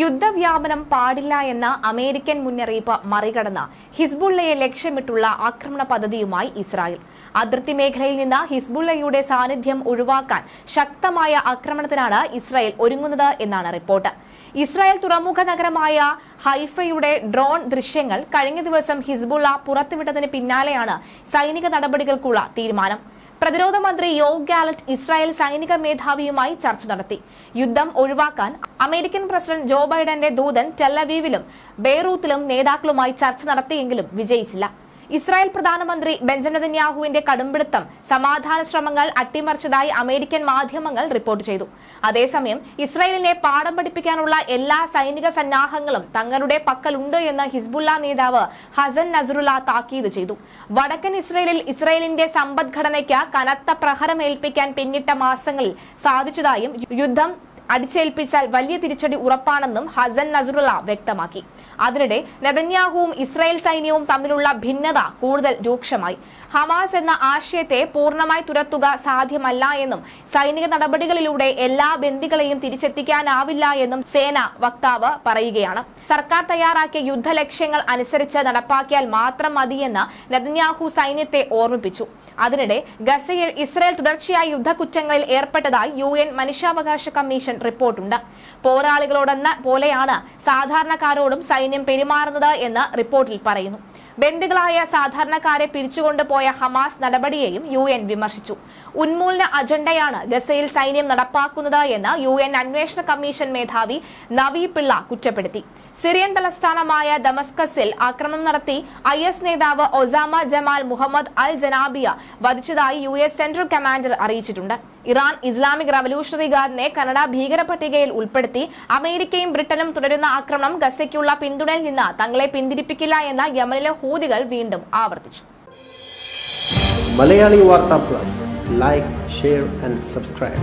യുദ്ധവ്യാപനം പാടില്ല എന്ന അമേരിക്കൻ മുന്നറിയിപ്പ് മറികടന്ന് ഹിസ്ബുള്ളയെ ലക്ഷ്യമിട്ടുള്ള ആക്രമണ പദ്ധതിയുമായി ഇസ്രായേൽ. അതിർത്തി മേഖലയിൽ നിന്ന് ഹിസ്ബുള്ളയുടെ സാന്നിധ്യം ഒഴിവാക്കാൻ ശക്തമായ ആക്രമണത്തിനാണ് ഇസ്രായേൽ ഒരുങ്ങുന്നത് എന്നാണ് റിപ്പോർട്ട്. ഇസ്രായേൽ തുറമുഖ നഗരമായ ഹൈഫയുടെ ഡ്രോൺ ദൃശ്യങ്ങൾ കഴിഞ്ഞ ദിവസം ഹിസ്ബുള്ള പുറത്തുവിട്ടതിന് പിന്നാലെയാണ് സൈനിക നടപടികൾക്കുള്ള തീരുമാനം. പ്രതിരോധ മന്ത്രി യോ ഗാലറ്റ് ഇസ്രായേൽ സൈനിക മേധാവിയുമായി ചർച്ച നടത്തി. യുദ്ധം ഒഴിവാക്കാൻ അമേരിക്കൻ പ്രസിഡന്റ് ജോ ബൈഡന്റെ ദൂതൻ ടെല്ലവീവിലും ബെയ്റൂത്തിലും നേതാക്കളുമായി ചർച്ച നടത്തിയെങ്കിലും വിജയിച്ചില്ല. ഇസ്രായേൽ പ്രധാനമന്ത്രി ബെഞ്ചമിൻ നെതന്യാഹുവിന്റെ കടുംപിടുത്തം സമാധാന ശ്രമങ്ങൾ അട്ടിമറിച്ചതായി അമേരിക്കൻ മാധ്യമങ്ങൾ റിപ്പോർട്ട് ചെയ്തു. അതേസമയം ഇസ്രായേലിനെ പാഠം പഠിപ്പിക്കാനുള്ള എല്ലാ സൈനിക സന്നാഹങ്ങളും തങ്ങളുടെ പക്കലുണ്ട് എന്ന് ഹിസ്ബുല്ല നേതാവ് ഹസൻ നസറുല്ല താക്കീത് ചെയ്തു. വടക്കൻ ഇസ്രായേലിൽ ഇസ്രായേലിന്റെ സമ്പദ്ഘടനയ്ക്ക് കനത്ത പ്രഹരമേൽപ്പിക്കാൻ പിന്നിട്ട മാസങ്ങളിൽ സാധിച്ചതായും യുദ്ധം അടിച്ചേൽപ്പിച്ചാൽ വലിയ തിരിച്ചടി ഉറപ്പാണെന്നും ഹസൻ നസറുള്ള വ്യക്തമാക്കി. അതിനിടെ നെതന്യാഹുവും ഇസ്രായേൽ സൈന്യവും തമ്മിലുള്ള ഭിന്നത കൂടുതൽ രൂക്ഷമായി. ഹമാസ് എന്ന ആശയത്തെ പൂർണമായി തുരത്തുക സാധ്യമല്ല എന്നും സൈനിക നടപടികളിലൂടെ എല്ലാ ബന്ദികളെയും തിരിച്ചെത്തിക്കാനാവില്ല എന്നും സേന വക്താവ് പറയുകയാണ്. സർക്കാർ തയ്യാറാക്കിയ യുദ്ധ ലക്ഷ്യങ്ങൾ അനുസരിച്ച് നടപ്പാക്കിയാൽ മാത്രം മതിയെന്ന് നെതന്യാഹു സൈന്യത്തെ ഓർമ്മിപ്പിച്ചു. അതിനിടെ ഗസയിൽ ഇസ്രായേൽ തുടർച്ചയായി യുദ്ധക്കുറ്റങ്ങളിൽ ഏർപ്പെട്ടതായി യു എൻ മനുഷ്യാവകാശ കമ്മീഷൻ റിപ്പോർട്ടുണ്ട്. പോരാളികളോടെന്ന പോലെയാണ് സാധാരണക്കാരോടും സൈന്യം പെരുമാറുന്നത് എന്ന് റിപ്പോർട്ടിൽ പറയുന്നു. ബന്ദികളായ സാധാരണക്കാരെ പിരിച്ചുകൊണ്ടുപോയ ഹമാസ് നടപടിയെയും യു എൻ വിമർശിച്ചു. ഉന്മൂലന അജണ്ടയാണ് ഗസയിൽ സൈന്യം നടപ്പാക്കുന്നത് എന്ന് യു എൻ അന്വേഷണ കമ്മീഷൻ മേധാവി നവി പിള്ള കുറ്റപ്പെടുത്തി. സിറിയൻ തലസ്ഥാനമായ ദമസ്കസിൽ ആക്രമണം നടത്തി ഐ എസ് നേതാവ് ഒസാമ ജമാൽ മുഹമ്മദ് അൽ ജനാബിയ വധിച്ചതായി യു എസ് സെൻട്രൽ കമാൻഡർ അറിയിച്ചിട്ടുണ്ട്. ഇറാൻ ഇസ്ലാമിക് റവല്യൂഷണറി ഗാർഡിനെ കനഡ ഭീകര പട്ടികയിൽ ഉൾപ്പെടുത്തി അമേരിക്കയും ബ്രിട്ടനും തുടരുന്ന ആക്രമണം ഗസയ്ക്കുള്ള പിന്തുണയിൽ നിന്ന് തങ്ങളെ പിന്തിരിപ്പിക്കില്ല എന്ന യമനിലെ ഹൂതികൾ വീണ്ടും ആവർത്തിച്ചു. Malayali Vartha plus. Like share and subscribe